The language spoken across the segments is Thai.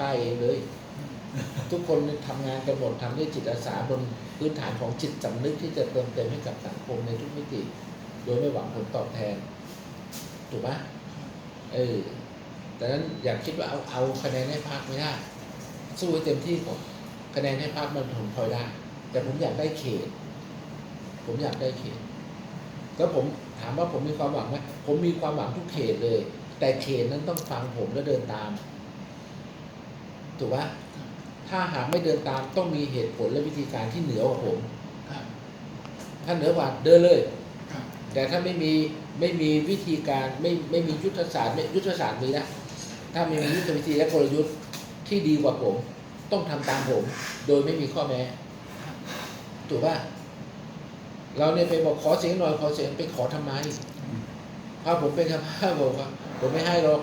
ป้ายเองเลย ทุกคนทำงานกันหมดทำด้วยจิตอาสาบนพื้นฐานของจิตสำนึกที่จะเติมเต็มให้กับสังคมในทุกมิติ โดยไม่หวังผลตอบแทน ถูกไหมเออแต่นั้นอย่าคิดว่าเอาเอาคะแนนให้พรรคไม่ได้สู้ให้เต็มที่ก่อนคะแนนให้พรรคมันผลพลอยได้ แต่ผมอยากได้เขต ผมอยากได้เขต แล้วผมถามว่าผมมีความหวังไหมผมมีความหวังทุกเขตเลย แต่เขตนั้นต้องฟังผมและเดินตาม ถูกปะถ้าหากไม่เดินตามต้องมีเหตุผลและวิธีการที่เหนือกว่าผมครับถ้าเหนือกว่าเดินเลยครับแต่ถ้าไม่มีไม่มีวิธีการไม่ไม่มียุทธศาสตร์ไม่ยุทธศาสตร์มีนะถ้าไม่มียุทธวิธีและกลยุทธ์ที่ดีกว่าผม ต้องทำตามผม โดยไม่มีข้อแม้ถูกป่ะเราเนี่ยไปบอกขอเสียงหน่อยขอเสียงไปขอทำไมพาผมเป็นชาวบ้านบอกว่าผมไม่ให้หรอก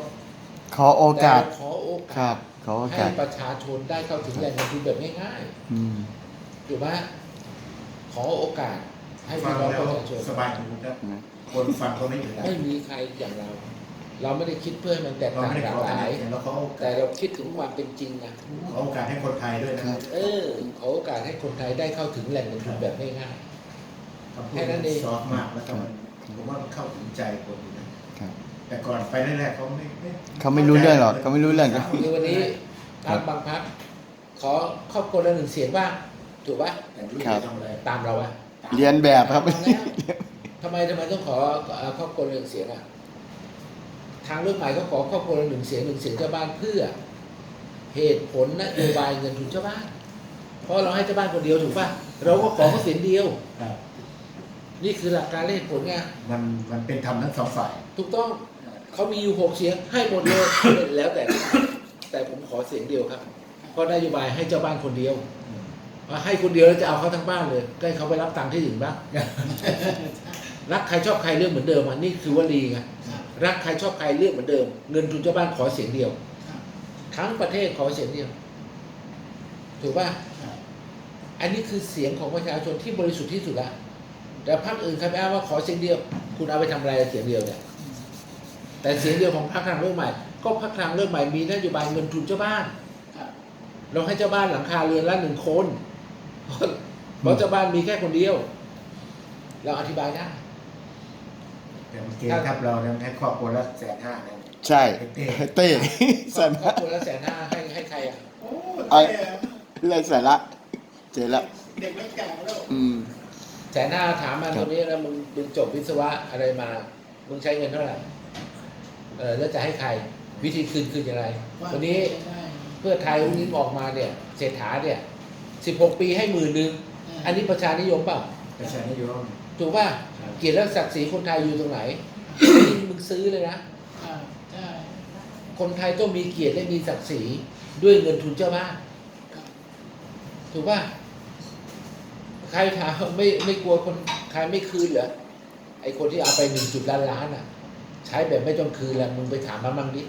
ขอโอกาสแต่ขอโอครักาบ สขอโอให้กาสประชาชนได้เข้าถึงแหล่งเงินทุนแบบง่ายอืม ๆถูกป่ะขอโอกาสให้ฟัพี่งน้องแล้ปวระชาชน สบายหูนะคนฟังเขาไม่อยู่แล้วไม่มีใครอย่างเรา เราไม่ได้คิดเพื่อให้มันแตกเราต่างไม่ได้หลาขอกหคะแนลายนแล้วเขาเอาแต่เราคิดถึงความเป็นจริงนะขอโอกาสให้คนไทยด้วยนะเออขอโอกาสให้คนไทยได้เข้าถึงแหล่งเงินทุนแบบง่าย คำพูแค่ดนั้นเอง ซอฟต์มากแล้วก็มันผมว่ามันเข้าถึงใจคนอยู่นะครับ แต่ก่อนไปแรกๆเขาไม่ไม่เขาไม่รู้เรื่องหรอกเขาไม่รู้เรื่องกันๆคือวันนี้พรรคบางพรรคขอครอบครัวละหนึ่งเสียงบ้างถูกปะแต่ไม่รู้ครับจะทำอะไรตามเราอะเรียนแบบครับตามมาแล้วทำไมทำไมต้องขอเอ่อครอบครัวละหนึ่งเสียงอะทางเลือกใหม่ก็ขอครอบครัวละหนึ่งเสียงหนึ่งเสียงเจ้าบ้านเพื่อ เหตุผลนโยบายเงินทุนเจ้าบ้าน เพราะเราให้เจ้าบ้านคนเดียวถูกปะเราก็ขอเขาเสียงเดียว ครับนี่คือหลักการเลขผลไงมันมันเป็นธรรมทั้งสองฝ่าย ถูกต้อง เขามีอยู่หกเสียงให้หมดเลยแล้วแต่ แต่ผมขอเสียงเดียวครับ เพราะนโยบายให้เจ้าบ้านคนเดียวให้คนเดียวแล้วจะเอาเขาทั้งบ้านเลยก็ให้เขาไปรับตังค์ที่อื่นบ้างรักใครชอบใครเรื่องเหมือนเดิมอะนี่คือวลีไงครับรักใครชอบใครเรื่องเหมือนเดิม เงินทุนเจ้าบ้านขอเสียงเดียวครับทั้งประเทศขอเสียงเดียว ถูกป่ะครับอันนี้คือเสียงของประชาชนที่บริสุทธิ์ที่สุดละแต่พรรคอื่นใครไปอ้างว่าขอเสียงเดียว คุณเอาไปทำอะไรเสียงเดียวเนี่ย แต่เสียงเดียวของพรรคทางเลือกใหม่ ก็พรรคทางเลือกใหม่มีนโยบายเงินทุนเจ้าบ้านครับเราให้เจ้าบ้านหลังคาเรือนละหนึ่งคนเพราะเจ้าบ้านมีแค่คนเดียว เราอธิบายได้แต่เกณฑ์ทับเราเนี่ยให้ครอบครัวละแสนห้าเนี่ยใช่เต้เต้ครสาอบครอระบครัวละแสนห้าให้ให้ใครอะโอ้ไอ้เท่อะไรสาระเจอแล้วเด็กไม่แก่แล้วอืมแสนห้าถามมาครัตบรงนี้แล้วมึงมึงจบวิศวะอะไรมา มึงใช้เงินเท่าไหร่ เออแล้วจะให้ใครวิธีคืนคืนอย่างไร วันนี้ได้เพื่อไทยวันนี้ออกมาเนี่ยเศรษฐาเนี่ยสิบหกปีให้หมื่นหนึ่งอันนี้ประชานิยมเปล่าประชานิยมถูกป่ะครับเกียรติและศักดิ์ศรีคนไทยอยู่ตรงไหนนี่มึงซื้อเลยนะครับใช่คนไทยต้องมีเกียรติและมีศักดิ์ศรีด้วยเงินทุนเจ้าบ้านครับถูกป่ะใครถามไม่ไม่กลัวคนใครไม่คืนเหรอไอคนที่เอาไปหนึ่งจุดล้านล้านอะ ใช้แบบไม่ต้องคืนแล้วมึงไปถามมันบ้างดิ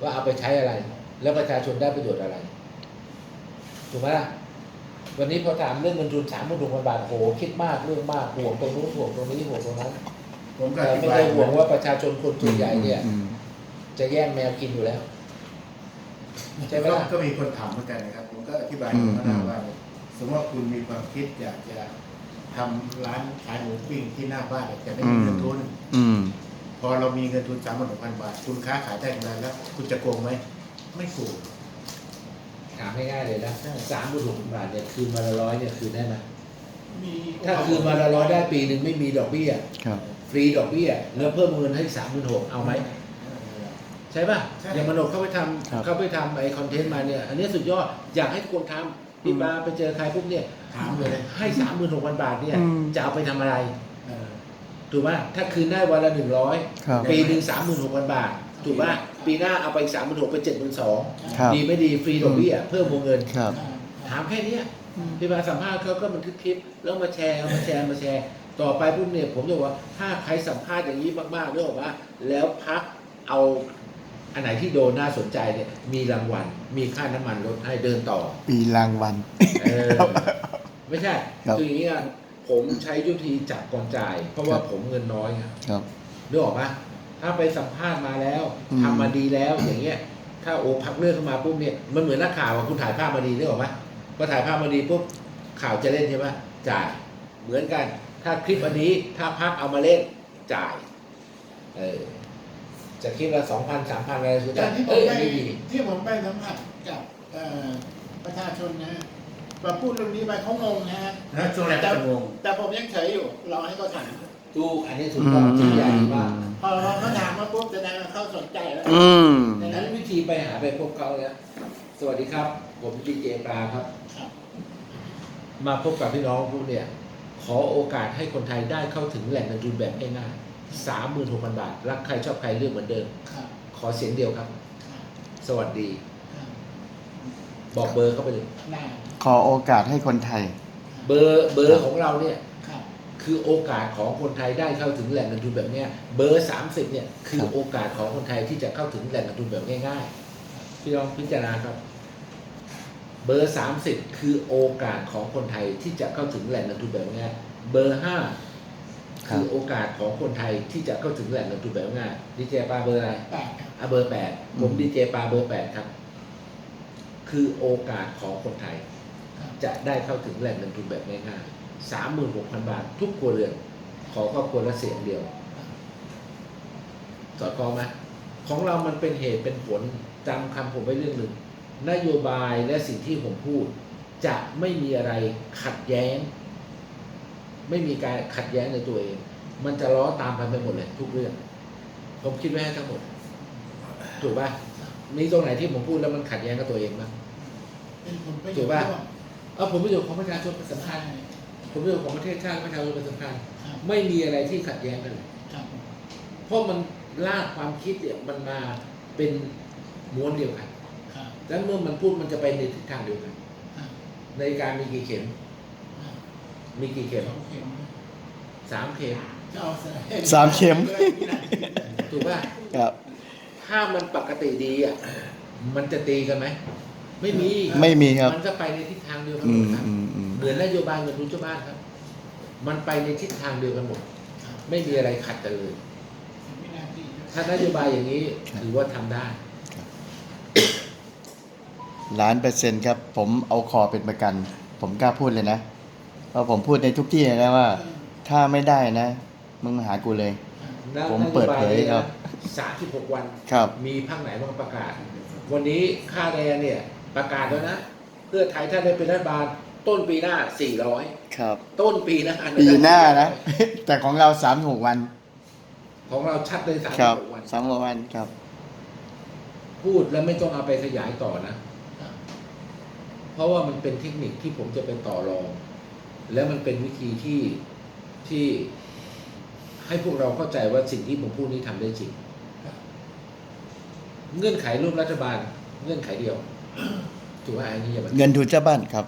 ว่าเอาไปใช้อะไร แล้วประชาชนได้ประโยชน์อะไรถูกไหมล่ะวันนี้พอถามเรื่องเงินทุนสามหมื่นหกพันบาทโหคิดมากเรื่องมากห่วงตรงนู้นห่วงตรงนี้ห่วงตรงนั้นผมก็แต่อธิไม่บายได้ห่วงว่าประชาชนคนส่วนใหญ่เนี่ยอืมจะแย่งแมวกินอยู่แล้วใช่ไหมก็ล่ะก็มีคนถามเหมือนกันนะครับ ผมก็อธิบายอืมมาแล้วว่า สมมติว่าคุณมีความคิดอยากจะทำร้านขายหมูปิ้งที่หน้าบ้านแต่ไม่มีเงินทุน อืมพอเรามีเงินทุนสามหมื่นหกพันบาท คุณค้าขายได้กำไรแล้วคุณจะโกงไหมไม่โกง ถามง่ายๆเลยนะใช่ สามหมื่นหกพันบาทเนี่ยคืนมาละร้อยเนี่ยคืนได้ไหมมีถ้าคืนมาละร้อยได้ปีหนึ่งไม่มีดอกเบี้ย ครับ ฟรีดอกเบี้ยแล้วเพิ่มเงินให้สามหมื่นหกเอาไหม ใช่ป่ะใช่ อย่างมโนเขาไปทครับำเขาไปทำไอคอนเทนต์มาเนี่ย อันนี้สุดยอด อยากให้คนทำพี่อืมบาไปเจอใครปุ๊บเนี่ยถามเลยให้สามหมื่นหกพันบาทเนี่ย อืม จะเอาไปทำอะไร เออ ถูกไหมถ้าคืนได้วันละหนึ่งร้อยครับปีหนึ่งสามหมื่นหกพันบาท ถูกป่ะปีหน้าเอาไปสามหมื่นหกเป็นเจ็ดหมื่นสองครับดีไม่ดีฟรีดอกเบี้ยเพิ่มวงเงิน ครับ ถามแค่เนี้ยพี่มาสัมภาษณ์เขาก็บันทึกคลิป แล้วมาแชร์เอามาแชร์มาแชร์ ต่อไปปุ๊บเนี่ยผมจะบอกว่าถ้าใครสัมภาษณ์อย่างนี้มากๆเรื่องว่า แล้วพักเอาอันไหนที่โดนน่าสนใจเนี่ยมีรางวัล มีค่าน้ำมันลดให้เดินต่อ ปีรางวัล เออ ไม่ใช่ ครับ คืออย่างนี้อะ ผมใช้ยุทธีจับก่อนจ่าย เพราะว่าครับผมเงินน้อยไงครับนึกออกปะถ้าไปสัมภาษณ์มาแล้วอืมทำมาดีแล้วอย่างเงี้ย ถ้าโอพักเรื่องเข้ามาปุ๊บเนี่ยมันเหมือนนักข่าวอะคุณถ่ายภาพมาดีนึกออกไหมพอถ่ายภาพมาดีปุ๊บข่าวจะเล่นใช่ไหมจ่ายเหมือนกัน ถ้าคลิปอันนี้ถ้าพักเอามาเล่นจ่าย เออจะคลิปละสองพันสามพันอะไรสุดแต่ท้ายที่ผเอ้มยไปอันนี้ดีที่ผมไปสัมผัสกับเอ่อประชาชนนะ พอพูดเรื่องนี้ไปเขางงนะฮะแล้วช่วงแรกก็จะงงแต่ผมยังเฉยอยู่รอให้เขาถามถูกอันนี้ถูกต้องจริงใหญ่มากพอเขาถามมาปุ๊บแสดงว่าเขาสนใจแล้วอืมดังนั้นวิธีไปหาไปพบเขาเนี่ยสวัสดีครับ ผมดีเจปลาครับ ครับ มาพบกับพี่น้องพวกเนี่ย ขอโอกาสให้คนไทยได้เข้าถึงแหล่งเงินทุนแบบง่ายๆสามหมื่นหกพันบาท รักใครชอบใครเลือกเหมือนเดิม ครับ ขอเสียงเดียวครับครับสวัสดีครั บบอกเบอร์เข้าไปเลย ได้ขอโอกาสให้คนไทย เบอร์เบอร์ของเราเนี่ย ครับ คือโอกาสของคนไทยได้เข้าถึงแหล่งเงินทุนแบบเนี้ยเบอร์สามสิบเนี่ยคือครับ โอกาสของคนไทยที่จะเข้าถึงแหล่งเงินทุนแบบง่ายๆพี่ลองพิจารณาครับ เบอร์สามสิบคือโอกาสของคนไทยที่จะเข้าถึงแหล่งเงินทุนแบบง่ายเบอร์ห้าครับ คือโอกาสของคนไทยที่จะเข้าถึงแหล่งเงินทุนแบบง่ายดีเจปาเบอร์อะไรแปดครับ อะเบอร์แปดผมดีเจปาเบอร์แปดครับ คือโอกาสของคนไทย จะได้เข้าถึงแหล่งเงินทุนแบบง่ายๆสามหมื่นหกพันบาท ทุกครัวเรือนขอครอบครัวละเสียงเดียวสอดคล้องไหมของเรามันเป็นเหตุเป็นผลจำคำผมไว้เรื่องหนึ่ง นโยบายและสิ่งที่ผมพูด จะไม่มีอะไรขัดแย้ง ไม่มีการขัดแย้งในตัวเอง มันจะล้อตามกันไปหมดเลย ทุกเรื่อง ผมคิดไว้ให้ทั้งหมด ถูกป่ะ มีตรงไหนที่ผมพูดแล้วมันขัดแย้งกับตัวเองบ้างเป็นผลประโยถูชกน์ป่ะร่วมเอาผลประโยชน์ของประชาชนเป็นสำคัญใช่ผลประโยชน์ของประเทศชาติและประชาชนเป็นสำคัญครับไม่มีอะไรที่ขัดแย้งกันเลยครับเพราะมันลากความคิดเนี่ยมันมาเป็นม้วนเดียวกันครับแล้วเมื่อมันพูดมันจะไปในทิศทางเดียวกันครับในการมีกี่เข็มครับมีกี่เข็มสองเข็ม สามเข็มจะเอาสามเข็ม ถูกป่ะ ครับ ถ้ามันปกติดีอะมันจะตีกันไหมไม่มีไม่มีครับ มันก็ไปในทิศทางเดียวกันอืหมมดครับอืมอืมเหมือนนโยบายเงินทุนชาวบ้านครับ มันไปในทิศทางเดียวกันหมดครับไม่มีอะไรขัดกันเลยวินาทีถ้านโยบายอย่างนี้ถือว่าทำได้ล้านเปอร์เซ็นต์ครับ ผมเอาคอเป็นประกัน ผมกล้าพูดเลยนะเพราะผมพูดในทุกที่เลยนะว่า ถ้าไม่ได้นะ มึงมาหากูเลย ผมเปิดเผยครับ สามสิบหกวัน ครับ มีภาคไหนบ้างประกาศ วันนี้ค่าแรงเนี่ยประกาศแล้วนะ เพื่อไทยถ้าได้เป็นรัฐบาล ต้นปีหน้าครับ400ต้นปีหน้าปีหน้านะ แต่ของเราสามหกวัน ของเราชัดเลยสามครับวัน สามหกวันครับ พูดแล้วไม่ต้องเอาไปขยายต่อนะ เพราะว่ามันเป็นเทคนิคที่ผมจะเป็นต่อรอง แล้วมันเป็นวิธีที่ที่ให้พวกเราเข้าใจว่าสิ่งที่ผมพูดนี้ทำได้จริง เงื่อนไขร่วมรัฐบาล เงื่อนไขเดียวถูกไหมอันนี้อย่ามา เงินทุนเจ้าบ้านครับ